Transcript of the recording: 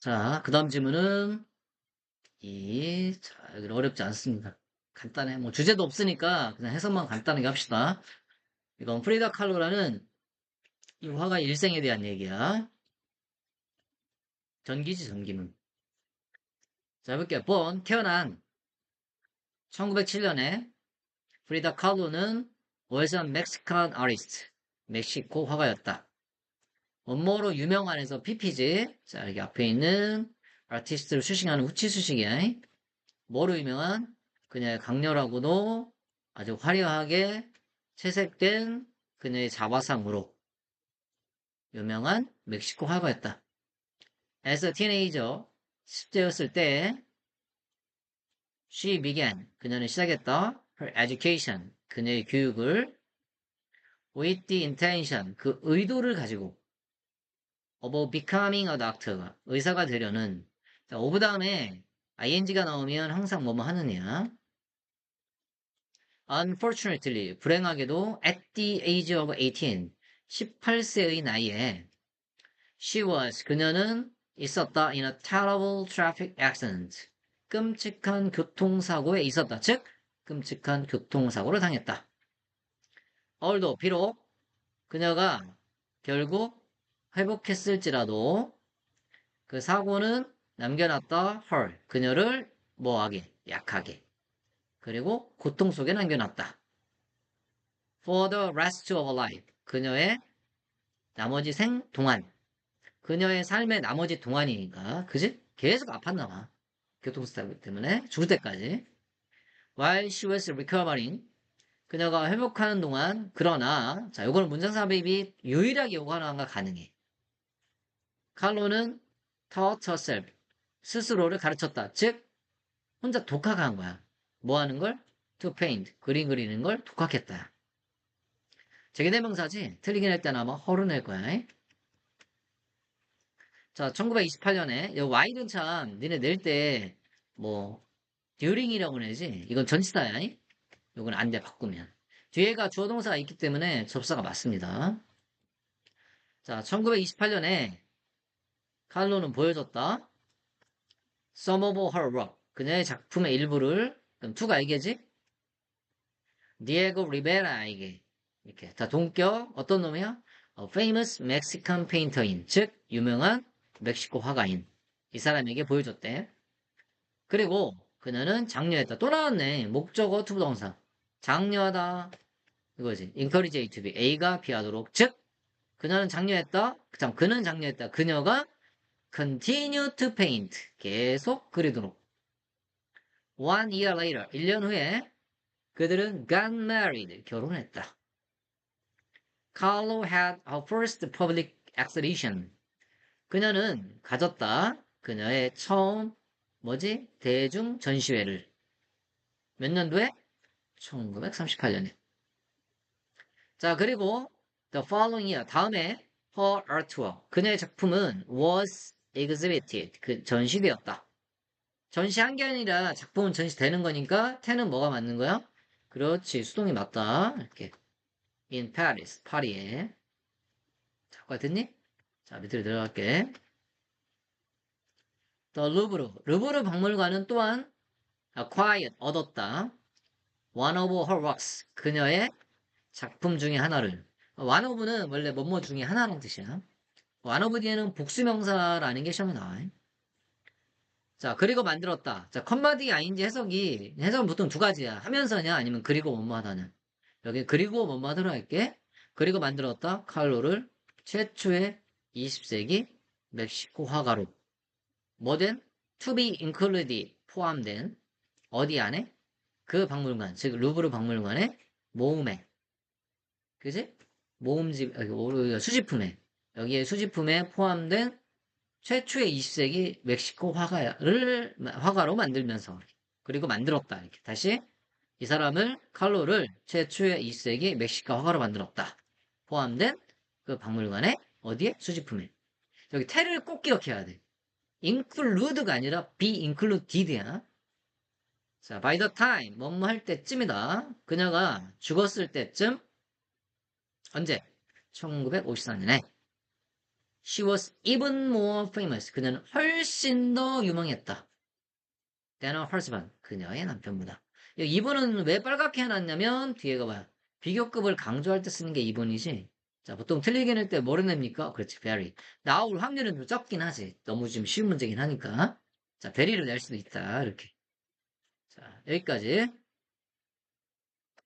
자, 그 다음 질문은 이, 자, 여기 어렵지 않습니다. 간단해. 뭐 주제도 없으니까 그냥 해석만 간단하게 합시다. 이건 프리다 칼로라는 이 화가 일생에 대한 얘기야. 전기지, 전기는. 자, 해볼게요. 본, 태어난 1907년에 프리다 칼로는 월선 멕시칸 아리스트, 멕시코 화가였다. 원모로 유명한 에서 PP지. 자, 여기 앞에 있는 아티스트를 수식하는 후치 수식이야. 뭐로 유명한? 그녀의 강렬하고도 아주 화려하게 채색된 그녀의 자화상으로 유명한 멕시코 화가였다. A teenager, 10대였을 때 she began, 그녀는 시작했다. her education, 그녀의 교육을 with the intention, 그 의도를 가지고 of becoming a doctor, 의사가 되려는 자, of 다음에 ing가 나오면 항상 뭐뭐 하느냐 Unfortunately, 불행하게도 at the age of 18, 18세의 나이에 she was, 그녀는 있었다 in a terrible traffic accident. 끔찍한 교통사고에 있었다. 즉, 끔찍한 교통사고를 당했다. 얼도 비록 그녀가 결국 회복했을지라도 그 사고는 남겨놨다 her 그녀를 뭐하게 약하게 그리고 고통 속에 남겨놨다. For the rest of life 그녀의 나머지 생 동안 그녀의 삶의 나머지 동안이니까 그지? 계속 아팠나 봐. 교통사고 때문에 죽을 때까지. While she was recovering 그녀가 회복하는 동안 그러나 자 요거는 문장 삽입이 유일하게 요거 하나가 가능해. 칼로는 taught 스스로를 가르쳤다. 즉 혼자 독학한 거야. 뭐 하는 걸? to paint 그림 그리는 걸 독학했다. 제기대명사지 틀리긴 할 때는 아마 허를 낼 거야. 자 1928년에 이 while은 참 니네 낼 때뭐 during이라고 내지 이건 전치사야. 이건 안 돼 바꾸면 뒤에가 주어 동사가 있기 때문에 접사가 맞습니다. 자 1928년에 칼로는 보여줬다. Some of her work. 그녀의 작품의 일부를 그럼 투가 이게지? 디에고 리베라 이게 이렇게 다 동격 어떤 놈이야? A famous Mexican painter인 즉 유명한 멕시코 화가인 이 사람에게 보여줬대. 그리고 그녀는 장려했다. 또 나왔네. 목적어 투부 동사. 장려하다. 이거지. encourage to be. A가 B하도록. 즉 그녀는 장려했다. 참 그는 장려했다. 그녀가 continue to paint. 계속 그리도록. One year later. 1년 후에 그들은 got married. 결혼했다. Carlo had her first public exhibition. 그녀는 가졌다. 그녀의 처음 뭐지? 대중 전시회를 몇 년도에? 1938년에. 자, 그리고 the following year 다음에 her artwork 그녀의 작품은 was exhibited 그 전시되었다. 전시한 게 아니라 작품은 전시되는 거니까 태는 뭐가 맞는 거야? 그렇지 수동이 맞다. 이렇게 in Paris 파리에 자과 듣니? 자 밑으로 들어갈게. The Louvre 루브르 박물관은 또한 acquired 얻었다. One of her works 그녀의 작품 중에 하나를 one of는 원래 뭐뭐 중에 하나라는 뜻이야. One of 뒤에는 복수명사라는 게 시험에 나와. 자 그리고 만들었다. 자 컴마디 아인지 해석이 해석은 보통 두 가지야. 하면서냐 아니면 그리고 뭐뭐 하다냐. 여기 그리고 뭐뭐 하도록 할게. 그리고 만들었다. 칼로를 최초의 20세기 멕시코 화가로 뭐든 to be included 포함된 어디 안에 그 박물관 즉 루브르 박물관의 모음에 그지 모음집 여기 수집품에 여기에 수집품에 포함된 최초의 20세기 멕시코 화가를 화가로 만들면서 그리고 만들었다 이렇게 다시 이 사람을 칼로를 최초의 20세기 멕시코 화가로 만들었다 포함된 그 박물관의 어디에 수집품에 여기 테를 꼭 기억해야 돼 include가 아니라 be included야 자, by the time, 뭐뭐 할 때쯤이다. 그녀가 죽었을 때쯤, 언제? 1954년에. She was even more famous. 그녀는 훨씬 더 유명했다. than her husband. 그녀의 남편보다. 이 2번은 왜 빨갛게 해놨냐면 뒤에가 봐요. 비교급을 강조할 때 쓰는 게 2번이지. 자, 보통 틀리게 낼 때 뭐를 냅니까? 그렇지, very. 나올 확률은 좀 적긴 하지. 너무 좀 쉬운 문제긴 하니까. 자, very를 낼 수도 있다. 이렇게. 자, 여기까지.